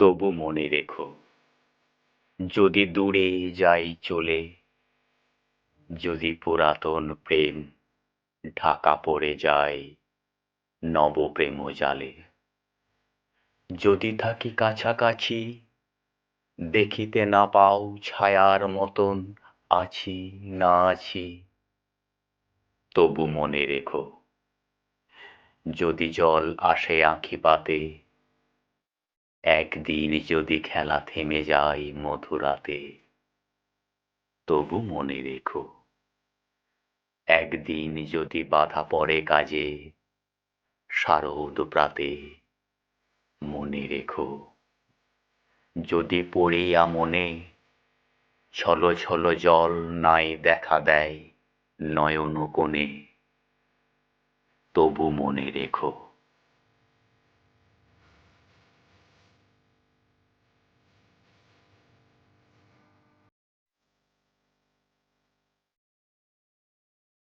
তবু মনে রেখো, যদি দূরে যাই চলে, যদি পুরাতন প্রেম ঢাকা পড়ে যায় নবপ্রেম জালে, যদি থাকি কাছাকাছি, দেখিতে না পাও ছায়ার মতন আছি না আছি, তবু মনে রেখো, যদি জল আসে আঁখি পাতে একদিন যদি খেলা থেমে যায় মধুরাতে, তবু মনে রেখো, একদিন যদি বাধা পড়ে কাজে, শারদ প্রাতে মনে রেখো, যদি পড়িয়া মনে ছলো ছল জল নাই দেখা দেয় নয়ন কোণে, তবু মনে রেখো।